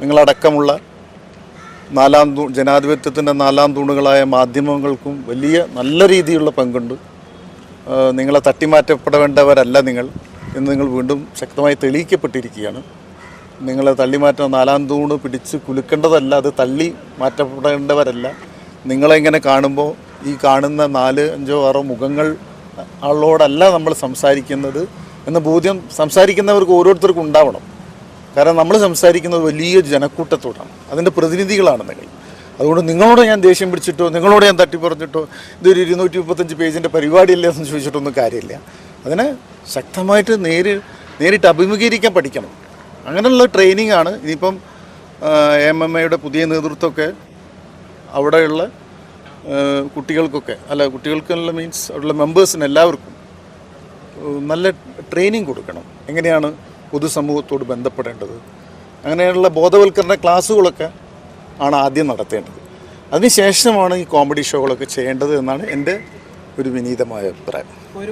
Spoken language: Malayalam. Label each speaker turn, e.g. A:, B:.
A: നിങ്ങളടക്കമുള്ള നാലാം തൂ ജനാധിപത്യത്തിന്റെ നാലാം തൂണുകളായ മാധ്യമങ്ങൾക്കും വലിയ നല്ല രീതിയിലുള്ള പങ്കുണ്ട്. നിങ്ങളെ തട്ടിമാറ്റപ്പെടേണ്ടവരല്ല നിങ്ങൾ എന്ന് നിങ്ങൾ വീണ്ടും ശക്തമായി തെളിയിക്കപ്പെട്ടിരിക്കുകയാണ്. നിങ്ങളെ തള്ളിമാറ്റുന്ന നാലാം തൂണ് പിടിച്ച് കുലുക്കേണ്ടതല്ല അത് തള്ളി മാറ്റപ്പെടേണ്ടവരല്ല. നിങ്ങളെങ്ങനെ കാണുമ്പോൾ ഈ കാണുന്ന നാല് അഞ്ചോ ആറോ മുഖങ്ങൾ ആളോടല്ല നമ്മൾ സംസാരിക്കുന്നത് എന്ന ബോധ്യം സംസാരിക്കുന്നവർക്ക് ഓരോരുത്തർക്കും ഉണ്ടാവണം. കാരണം നമ്മൾ സംസാരിക്കുന്നത് വലിയ ജനക്കൂട്ടത്തോടാണ്. അതിന്റെ പ്രതിനിധികളാണ് നിങ്ങൾ. അതുകൊണ്ട് നിങ്ങളോട് ഞാൻ ദേഷ്യം പിടിച്ചിട്ടോ നിങ്ങളോട് ഞാൻ തട്ടിപ്പറഞ്ഞിട്ടോ ഇതൊരു ഇരുന്നൂറ്റി മുപ്പത്തഞ്ച് പേജിന്റെ പരിപാടിയല്ലേ എന്ന് ചോദിച്ചിട്ടൊന്നും കാര്യമില്ല. അതിനെ ശക്തമായിട്ട് നേരി നേരിട്ട് അഭിമുഖീകരിക്കാൻ പഠിക്കണം. അങ്ങനെയുള്ള ട്രെയിനിങ് ആണ്. ഇനിയിപ്പം എം എം എയുടെ പുതിയ നേതൃത്വമൊക്കെ അവിടെയുള്ള കുട്ടികൾക്കൊക്കെ അല്ല കുട്ടികൾക്കുള്ള മീൻസ് അവിടെയുള്ള മെമ്പേഴ്സിന് എല്ലാവർക്കും നല്ല ട്രെയിനിങ് കൊടുക്കണം. എങ്ങനെയാണ് പൊതുസമൂഹത്തോട് ബന്ധപ്പെടേണ്ടത്. അങ്ങനെയുള്ള ബോധവൽക്കരണ ക്ലാസ്സുകളൊക്കെ ആണ് ആദ്യം നടത്തേണ്ടത്. അതിനുശേഷമാണ് ഈ കോമഡി ഷോകളൊക്കെ ചെയ്യേണ്ടത് എന്നാണ് എന്റെ ഒരു വിനീതമായ അഭിപ്രായം.